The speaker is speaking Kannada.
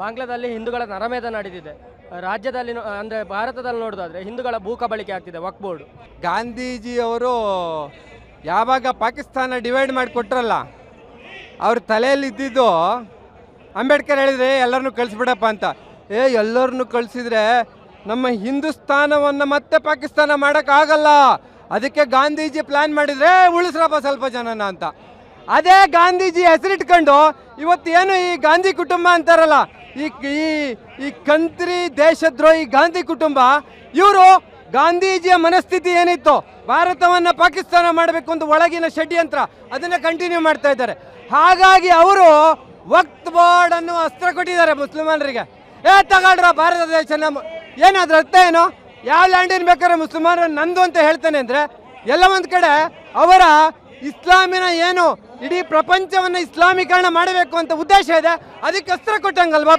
ಬಾಂಗ್ಲಾದಲ್ಲಿ ಹಿಂದೂಗಳ ನರಮೇಧ ನಡೆದಿದೆ. ರಾಜ್ಯದಲ್ಲಿ ಅಂದರೆ ಭಾರತದಲ್ಲಿ ನೋಡೋದಾದ್ರೆ ಹಿಂದೂಗಳ ಭೂಕಬಳಿಕೆ ಆಗ್ತಿದೆ ವಕ್ ಬೋರ್ಡ್. ಗಾಂಧೀಜಿ ಅವರು ಯಾವಾಗ ಪಾಕಿಸ್ತಾನ ಡಿವೈಡ್ ಮಾಡಿ ಕೊಟ್ರಲ್ಲ ಅವ್ರ ತಲೆಯಲ್ಲಿ ಇದ್ದಿದ್ದು ಅಂಬೇಡ್ಕರ್ ಹೇಳಿದರೆ ಎಲ್ಲರನ್ನೂ ಕಳಿಸ್ಬಿಡಪ್ಪ ಅಂತ. ಏ ಎಲ್ಲರನ್ನು ಕಳಿಸಿದ್ರೆ ನಮ್ಮ ಹಿಂದೂಸ್ತಾನವನ್ನು ಮತ್ತೆ ಪಾಕಿಸ್ತಾನ ಮಾಡೋಕ್ಕಾಗಲ್ಲ. ಅದಕ್ಕೆ ಗಾಂಧೀಜಿ ಪ್ಲ್ಯಾನ್ ಮಾಡಿದರೆ ಉಳಿಸ್ರಪ್ಪ ಸ್ವಲ್ಪ ಜನನ ಅಂತ. ಅದೇ ಗಾಂಧೀಜಿ ಹೆಸರಿಟ್ಕೊಂಡು ಇವತ್ತೇನು ಈ ಗಾಂಧಿ ಕುಟುಂಬ ಅಂತಾರಲ್ಲ, ಈ ಈ ಈ ಕಂತ್ರಿ ದೇಶದ್ರೋಹಿ ಗಾಂಧಿ ಕುಟುಂಬ, ಇವರು ಗಾಂಧೀಜಿಯ ಮನಸ್ಥಿತಿ ಏನಿತ್ತು, ಭಾರತವನ್ನ ಪಾಕಿಸ್ತಾನ ಮಾಡಬೇಕು ಅಂತ ಒಳಗಿನ ಷಡ್ಯಂತ್ರ, ಅದನ್ನ ಕಂಟಿನ್ಯೂ ಮಾಡ್ತಾ ಇದ್ದಾರೆ. ಹಾಗಾಗಿ ಅವರು ವಕ್ತ್ ಬೋರ್ಡ್ ಅನ್ನು ಅಸ್ತ್ರ ಕೊಟ್ಟಿದ್ದಾರೆ ಮುಸ್ಲಿಮಾನರಿಗೆ ಏ ತಗೊಳ್ರ ಭಾರತ ದೇಶ ನಮ್ಮ ಏನು ಅದ್ರ ಅರ್ಥ ಏನು? ಯಾವ ಲ್ಯಾಂಡಿನ ಬೇಕಾದ್ರೆ ಮುಸ್ಲಿಮಾನರು ನಂದು ಅಂತ ಹೇಳ್ತಾನೆ ಅಂದ್ರೆ, ಎಲ್ಲ ಒಂದು ಕಡೆ ಅವರ ಇಸ್ಲಾಮಿನ ಏನು? ಇಡೀ ಪ್ರಪಂಚವನ್ನು ಇಸ್ಲಾಮೀಕರಣ ಮಾಡಬೇಕು ಅಂತ ಉದ್ದೇಶ ಇದೆ. ಅದಕ್ಕೆ ಅಸ್ತ್ರ ಕೊಟ್ಟಂಗಲ್ವಾ